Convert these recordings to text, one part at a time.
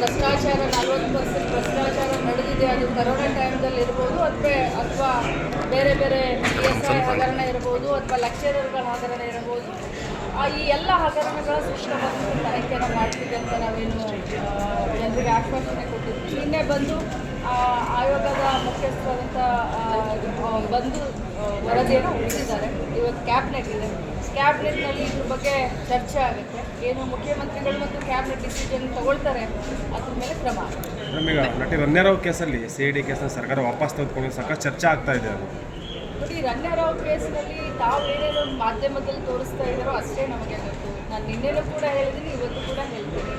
ಭ್ರಷ್ಟಾಚಾರ, ನಲ್ವತ್ತು ಪರ್ಸೆಂಟ್ ಭ್ರಷ್ಟಾಚಾರ ನಡೆದಿದೆ. ಅದು ಕರೋನಾ ಟೈಮ್ದಲ್ಲಿ ಇರ್ಬೋದು ಅಥವಾ ಅಥವಾ ಬೇರೆ ಬೇರೆ ಪಿ ಎಸ್ ಐ ಹಗರಣ ಇರ್ಬೋದು ಅಥವಾ ಲೆಕ್ಚರರ್ಗಳ ಹಗರಣ ಇರ್ಬೋದು. ಈ ಎಲ್ಲ ಹಗರಣಗಳ ಸೂಕ್ಷ್ಮವಾಗಿ ತನಿಖೆಯನ್ನು ಮಾಡ್ತಿದೆ ಅಂತ ನಾವೇನು ಜನರಿಗೆ ಆಶ್ವಾಸನೆ ಕೊಟ್ಟಿದ್ವಿ ನಿನ್ನೆ ಬಂದು ಆಯೋಗದ ಮುಖ್ಯಸ್ಥರಂತ ಬಂದು ವರದಿಯನ್ನು ಹುಟ್ಟಿದ್ದಾರೆ. ಇವತ್ತು ಕ್ಯಾಬಿನೆಟ್ ಇದೆ. ಕ್ಯಾಬಿನೆಟ್ನಲ್ಲಿ ಇದ್ರ ಬಗ್ಗೆ ಚರ್ಚೆ ಆಗುತ್ತೆ. ಏನು ಮುಖ್ಯಮಂತ್ರಿಗಳು ಮತ್ತು ಕ್ಯಾಬಿನೆಟ್ ಡಿಸಿಷನ್ ತಗೊಳ್ತಾರೆ ಅದ್ರ ಮೇಲೆ ಕ್ರಮ ನಮಗೆ ನಟಿ ರನ್ಯಾರಾವ್ ಕೇಸಲ್ಲಿ ಸಿ ಐ ಡಿ ಕೇಸನ್ನು ಸರ್ಕಾರ ವಾಪಸ್ ತೆಗೆದುಕೊಂಡು ಸಾಕಷ್ಟು ಚರ್ಚೆ ಆಗ್ತಾ ಇದೆ ಅದು. ನೋಡಿ ರಂಗರಾವ್ ಕೇಸಿನಲ್ಲಿ ತಾವು ಏನೇನು ಮಾಧ್ಯಮದಲ್ಲಿ ತೋರಿಸ್ತಾ ಇದ್ದಾರೋ ಅಷ್ಟೇ ನಮಗೆ ಗೊತ್ತು. ನಾನು ನಿನ್ನೆನೂ ಕೂಡ ಹೇಳಿದ್ದೀನಿ ಇವತ್ತು ಕೂಡ ಹೇಳ್ತೀನಿ.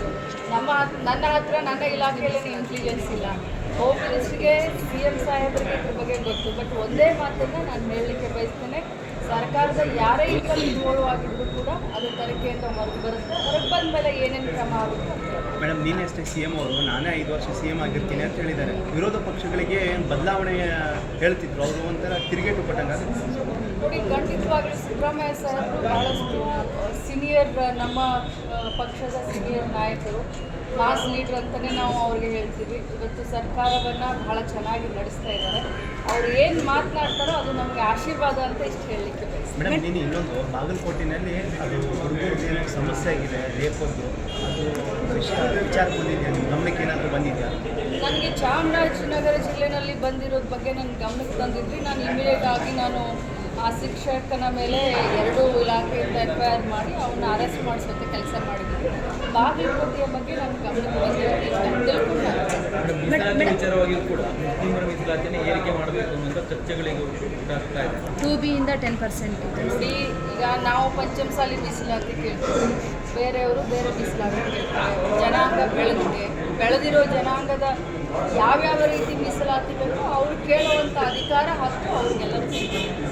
ನಮ್ಮ ನನ್ನ ಹತ್ರ ನನ್ನ ಇಲಾಖೆಯಲ್ಲಿ ಇಂಟೆಲಿಜೆನ್ಸ್ ಇಲ್ಲ. ಹೋಮ್ ಮಿನಿಸ್ಟ್ರಿಗೆ ಸಿ ಎಂ ಸಾಹೇಬರಿಗೆ ಇದ್ರ ಬಗ್ಗೆ ಗೊತ್ತು. ಬಟ್ ಒಂದೇ ಮಾತನ್ನು ನಾನು ಹೇಳಲಿಕ್ಕೆ ಬಯಸ್ತೇನೆ. ಸರ್ಕಾರದ ಯಾರೇ ಇದರಲ್ಲಿ ಇನ್ವಾಲ್ವ್ ಆಗಿದ್ರು ಕೂಡ ಅದು ತನಿಖೆಯಿಂದ ಹೊರಗೆ ಬರುತ್ತೆ. ಹೊರಗೆ ಬಂದ ಮೇಲೆ ಏನೇನು ಕ್ರಮ ಆಗುತ್ತೆ? ಮೇಡಮ್ ನೀನೆಷ್ಟೇ ಸಿ ಎಂ ಅವರು, ನಾನೇ ಐದು ವರ್ಷ ಸಿ ಎಂ ಆಗಿರ್ತೀನಿ ಅಂತ ಹೇಳಿದ್ದಾರೆ. ವಿರೋಧ ಪಕ್ಷಗಳಿಗೆ ಬದಲಾವಣೆ ಹೇಳ್ತಿದ್ರು. ಅವರು ಒಂಥರ ತಿರುಗೇಟು ಕೊಟ್ಟಂಗ ನೋಡಿ, ಖಂಡಿತವಾಗ್ಲೂ ಸಿದ್ದರಾಮಯ್ಯ ಸಾಹೇಬರು ಬಹಳಷ್ಟು ಸೀನಿಯರ್ ನಮ್ಮ ಪಕ್ಷದ ಸೀನಿಯರ್ ನಾಯಕರು ಮಾಸ್ ಲೀಡರ್ ಅಂತಲೇ ನಾವು ಅವ್ರಿಗೆ ಹೇಳ್ತೀವಿ. ಇವತ್ತು ಸರ್ಕಾರವನ್ನು ಬಹಳ ಚೆನ್ನಾಗಿ ನಡೆಸ್ತಾ ಇದ್ದಾರೆ. ಅವ್ರು ಏನು ಮಾತನಾಡ್ತಾರೋ ಅದು ನಮಗೆ ಆಶೀರ್ವಾದ ಅಂತ ಇಷ್ಟು ಹೇಳಲಿಕ್ಕೆ ಮೇಡಮ್, ನೀನು ಇನ್ನೊಂದು ಬಾಗಲಕೋಟಿನಲ್ಲಿ ಅದು ಹುಡುಗರಿಗೆ ಸಮಸ್ಯೆ ಆಗಿದೆ ಲೇಪದ್ದು ಅದು ವಿಷಯ ವಿಚಾರ ಬಂದಿದೆಯಾ? ನಿಮ್ಮ ಗಮನಕ್ಕೆ ಏನಾದರೂ ಬಂದಿದೆಯಾ? ನನಗೆ ಚಾಮರಾಜನಗರ ಜಿಲ್ಲೆನಲ್ಲಿ ಬಂದಿರೋದು ಬಗ್ಗೆ ನನ್ನ ಗಮನಕ್ಕೆ ತಂದಿದ್ರಿ ನಾನು ಇಮಿಡಿಯೇಟ್ ಆಗಿ ನಾನು ಆ ಶಿಕ್ಷಕನ ಮೇಲೆ ಎರಡು ಇಲಾಖೆಯಿಂದ ಎಫ್ ಐ ಆರ್ ಮಾಡಿ ಅವನ್ನ ಅರೆಸ್ಟ್ ಮಾಡಿಸೋಕ್ಕೆ ಕೆಲಸ ಮಾಡಿದ್ದೀನಿ ಬಾಗಲಕೋಟೆಯ ಬಗ್ಗೆ ನನ್ನ ಗಮನಕ್ಕೆ ಬಂದಿರೋದು ಮೀಸಲಾತಿ ವಿಚಾರವಾಗಿಯೂ ಕೂಡ ಇಂದ ಮೀಸಲಾತಿಯನ್ನು ಏರಿಕೆ ಮಾಡಬೇಕು ಅನ್ನುವಂಥ ಚರ್ಚೆಗಳಿಗೆ ಉಂಟಾಗ್ತಾ ಇದೆ. ಟೂ ಬಿಯಿಂದ ಟೆನ್ ಪರ್ಸೆಂಟ್ ನೋಡಿ ಈಗ ನಾವು ಪಂಚಮಸಾಲಿ ಮೀಸಲಾತಿ ಕೇಳ್ತೀವಿ. ಬೇರೆಯವರು ಬೇರೆ ಮೀಸಲಾತಿ ಕೇಳ್ತಾರೆ. ಜನಾಂಗ ಬೆಳೆದಿದೆ. ಬೆಳೆದಿರೋ ಜನಾಂಗದ ಯಾವ್ಯಾವ ರೀತಿ ಮೀಸಲಾತಿ ಬೇಕೋ ಅವ್ರು ಕೇಳುವಂಥ ಅಧಿಕಾರ ಹಕ್ಕು ಅವ್ರಿಗೆಲ್ಲರೂ ಸಿಗುತ್ತೆ.